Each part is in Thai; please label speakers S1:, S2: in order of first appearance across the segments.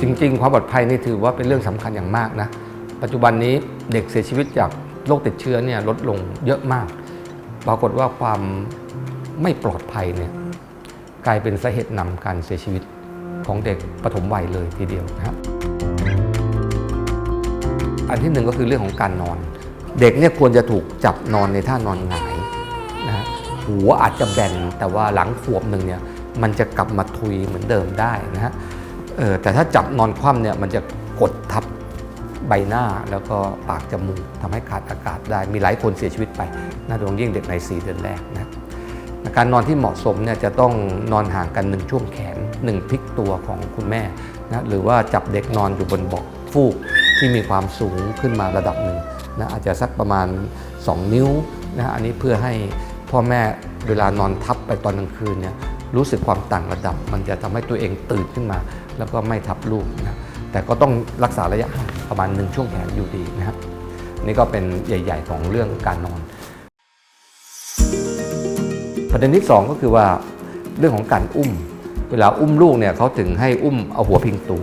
S1: จริง ๆ ความปลอดภัยนี่ถือว่าเป็นเรื่องสำคัญอย่างมากนะ ปัจจุบันนี้เด็กเสียชีวิตจากโรคติดเชื้อเนี่ยลดลงเยอะมาก ปรากฏว่าความไม่ปลอดภัยเนี่ยกลายเป็นสาเหตุนำการเสียชีวิตของเด็กปฐมวัยเลยทีเดียวนะครับอันที่หนึ่งก็คือเรื่องของการนอน เด็กเนี่ยควรจะถูกจับนอนในท่านอนหงายนะฮะหัวอาจจะแบนแต่ว่าหลังขวบหนึ่งเนี่ยมันจะกลับมาทุยเหมือนเดิมได้นะฮะ แต่ถ้าจับนอนคว่ำเนี่ยมันจะกดทับใบหน้าแล้วก็ปากจมูกทำให้ขาดอากาศได้ มีหลายคนเสียชีวิตไปน่าดยเฉพาะยิ่งเด็กใน 4 เดือนแรกนะการนอนที่เหมาะสมเนี่ยจะต้องนอนห่างกันหนึ่งช่วงแขนหนึ่งพลิกตัวของคุณแม่นะหรือว่าจับเด็กนอนอยู่บนเบาะฟูกที่มีความสูงขึ้นมาระดับหนึ่งนะอาจจะสักประมาณ 2 นิ้วนะอันนี้เพื่อให้พ่อแม่เวลานอนทับไปตอนกลางคืนเนี่ยรู้สึกความต่างระดับ มันจะทำให้ตัวเองตื่นขึ้นมา แล้วก็ไม่ทับลูกนะแต่ก็ต้องรักษาระยะประมาณหนึ่งช่วงแขนอยู่ดีนะครับนี่ก็เป็นใหญ่ ๆ ของเรื่องการนอน ประเด็นที่ 2 ก็คือว่าเรื่องของการอุ้ม เวลาอุ้มลูกเนี่ยเขาถึงให้อุ้มเอาหัวพิงตัว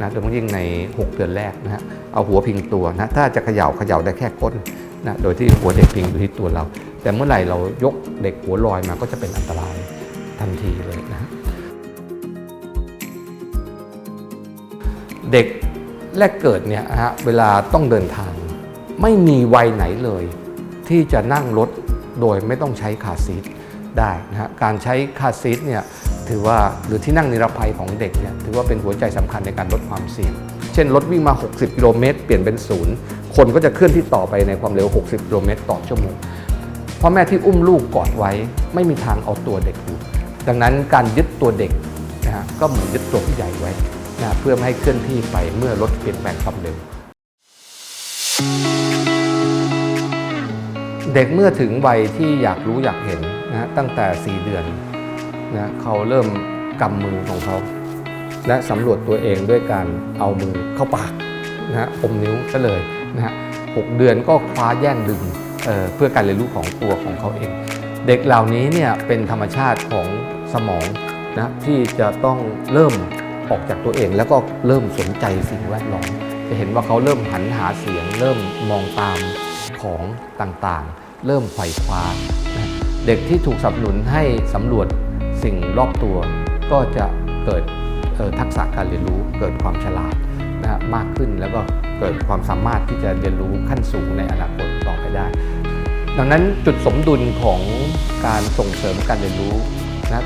S1: นะโดยเฉพาะยิ่งใน 6 เดือนแรกนะฮะเอาหัวพิงตัวนะถ้าจะเขย่าเขย่าได้แค่ก้นนะโดยที่หัวเด็กพิงอยู่ที่ตัวเรา แต่เมื่อไหร่เรายกเด็กหัวลอยมาก็จะเป็นอันตรายทันทีเลยนะ เด็กแรกเกิดเนี่ยฮะเวลาต้องเดินทาง ไม่มีวัยไหนเลย ที่จะนั่งรถโดยไม่ต้องใช้คาซีทได้นะฮะการใช้คาซีทเนี่ยถือว่าหรือที่นั่งนิรภัยของเด็กเนี่ยถือว่าเป็นหัวใจสำคัญในการลดความเสี่ยง เช่นรถวิ่งมา 60 กิโลเมตร เปลี่ยนเป็นศูนย์คนก็จะเคลื่อนที่ต่อไปในความเร็ว 60 กิโลเมตรต่อชั่วโมงพ่อแม่ที่อุ้มลูกกอดไว้ ไม่มีทางเอาตัวเด็กอยู่ ดังนั้นการยึดตัวเด็กนะฮะก็เหมือนยึดตัวผู้ใหญ่ไว้ นะเพื่อไม่ให้เคลื่อนที่ไปเมื่อรถเปลี่ยนแปลงความเร็วเด็กเมื่อถึงวัยที่อยากรู้อยากเห็นนะฮะตั้งแต่ 4 เดือนนะเขาเริ่มกำมือของเขา และสำรวจตัวเองด้วยการเอามือเข้าปากนะฮะอมนิ้วซะเลยนะฮะหกเดือนก็คว้าแย่งดึงเอ่อเพื่อการเรียนรู้ของตัวของเขาเอง เด็กเหล่านี้เนี่ยเป็นธรรมชาติของสมองนะที่จะต้องเริ่ม ออกจากตัวเอง แล้วก็เริ่มสนใจสิ่งแวดล้อม จะเห็นว่าเขาเริ่มหันหาเสียง เริ่มมองตามของต่างๆ เริ่มไขว่คว้าเด็กที่ถูกสนับสนุนให้สำรวจสิ่งรอบตัว ก็จะเกิดทักษะการเรียนรู้ เกิดความฉลาดนะมากขึ้นแล้วก็เกิดความสามารถที่จะเรียนรู้ขั้นสูงในอนาคตต่อไปได้ ดังนั้นจุดสมดุลของการส่งเสริมการเรียนรู้นะ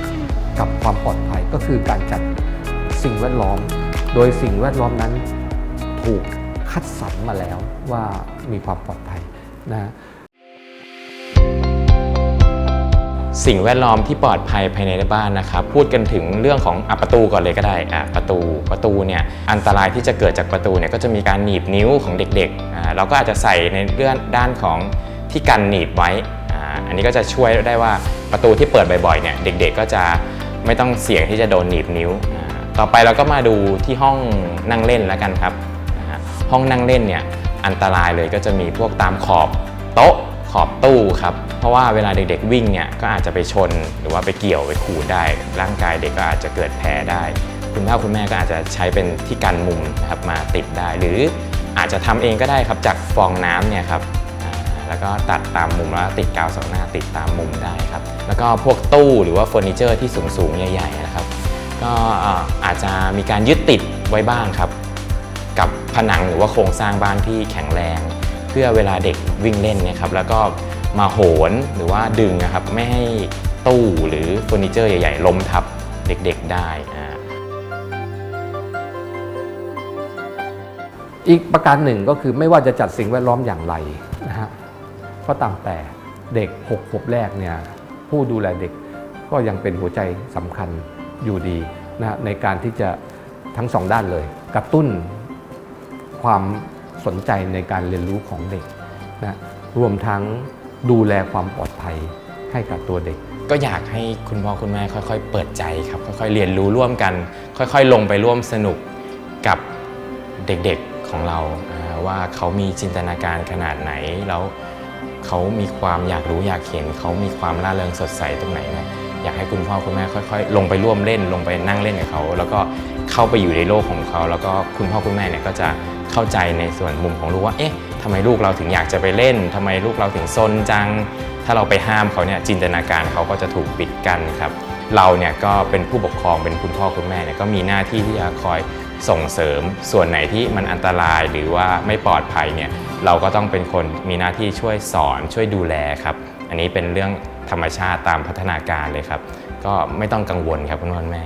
S1: กับความปลอดภัยก็คือการจัด สิ่งแวดล้อม โดยสิ่งแวดล้อมนั้นถูกคัดสรรมาแล้วว่ามีความปลอดภัยนะ
S2: สิ่งแวดล้อมที่ปลอดภัยภายในบ้านนะครับพูดกันถึงเรื่องของอประตูก่อนเลยก็ได้อะประตูประตูเนี่ยอันตรายที่จะเกิดจากประตูเนี่ยก็จะมีการหนีบนิ้วของเด็กๆอ่าเราก็อาจจะใส่ในเรื่องด้านของที่กันหนีบไว้อ่าอันนี้ก็จะช่วยได้ว่าประตูที่เปิดบ่อยๆเนี่ยเด็กๆก็จะไม่ต้องเสี่ยงที่จะโดนหนีบนิ้วอ่า ต่อไปเราก็มาดูที่ห้องนั่งเล่นแล้วกันครับ ห้องนั่งเล่นเนี่ยอันตรายเลยก็จะมีพวกตามขอบโต๊ะขอบตู้ครับ เพราะว่าเวลาเด็กๆวิ่งเนี่ยก็อาจจะไปชนหรือว่าไปเกี่ยวไปขูดได้ ร่างกายเด็กก็อาจจะเกิดแผลได้ คุณพ่อคุณแม่ก็อาจจะใช้เป็นที่กันมุมนะครับมาติดได้ หรืออาจจะทำเองก็ได้ครับจากฟองน้ำเนี่ยครับแล้วก็ตัดตามมุมแล้วติดกาวสองหน้าติดตามมุมได้ครับ แล้วก็พวกตู้หรือว่าเฟอร์นิเจอร์ที่สูงๆใหญ่ๆนะครับ ก็อาจจะมีการยึดติดไว้บ้างครับ กับผนังหรือว่าโครงสร้างบ้านที่แข็งแรง เพื่อเวลาเด็กวิ่งเล่นนะครับแล้วก็มาโหนหรือว่าดึงนะครับไม่ให้ตู้หรือเฟอร์นิเจอร์ใหญ่ๆล้มทับเด็กๆได้อี
S1: กประการหนึ่งก็คือไม่ว่าจะจัดสิ่งแวดล้อมอย่างไรนะฮะก็ตามแต่เด็กหกขวบแรกเนี่ยผู้ดูแลเด็กก็ยังเป็นหัวใจสำคัญ อยู่ดีนะในการที่จะทั้งสองด้านเลย กระตุ้นความสนใจในการเรียนรู้ของเด็กนะรวมทั้งดูแลความปลอดภัยให้กับตัวเด็ก
S2: ก็อยากให้คุณพ่อคุณแม่ค่อย ๆ เปิดใจครับ ค่อยๆ เรียนรู้ร่วมกัน ค่อยๆ ลงไปร่วมสนุกกับเด็กๆของเราอ่าว่าเขามีจินตนาการขนาดไหนแล้วเขามีความอยากรู้อยากเห็นเขามีความร่าเริงสดใสตรงไหนนะ อยากให้คุณพ่อคุณแม่ค่อยๆ ลงไปร่วมเล่นลงไปนั่งเล่นกับเขาแล้วก็เข้าไปอยู่ในโลกของเขา แล้วก็คุณพ่อคุณแม่เนี่ยก็จะเข้าใจในส่วนมุมของลูกว่าเอ๊ะทำไมลูกเราถึงอยากจะไปเล่นทำไมลูกเราถึงซนจัง ถ้าเราไปห้ามเขาเนี่ยจินตนาการเขาก็จะถูกปิดกั้นครับเราเนี่ยก็เป็นผู้ปกครองเป็นคุณพ่อคุณแม่เนี่ยก็มีหน้าที่ที่จะคอยส่งเสริมส่วนไหนที่มันอันตรายหรือว่าไม่ปลอดภัยเนี่ยเราก็ต้องเป็นคนมีหน้าที่ช่วยสอนช่วยดูแลครับ อันนี้เป็นเรื่องธรรมชาติตามพัฒนาการเลยครับ ก็ไม่ต้องกังวลครับคุณพ่อคุณแม่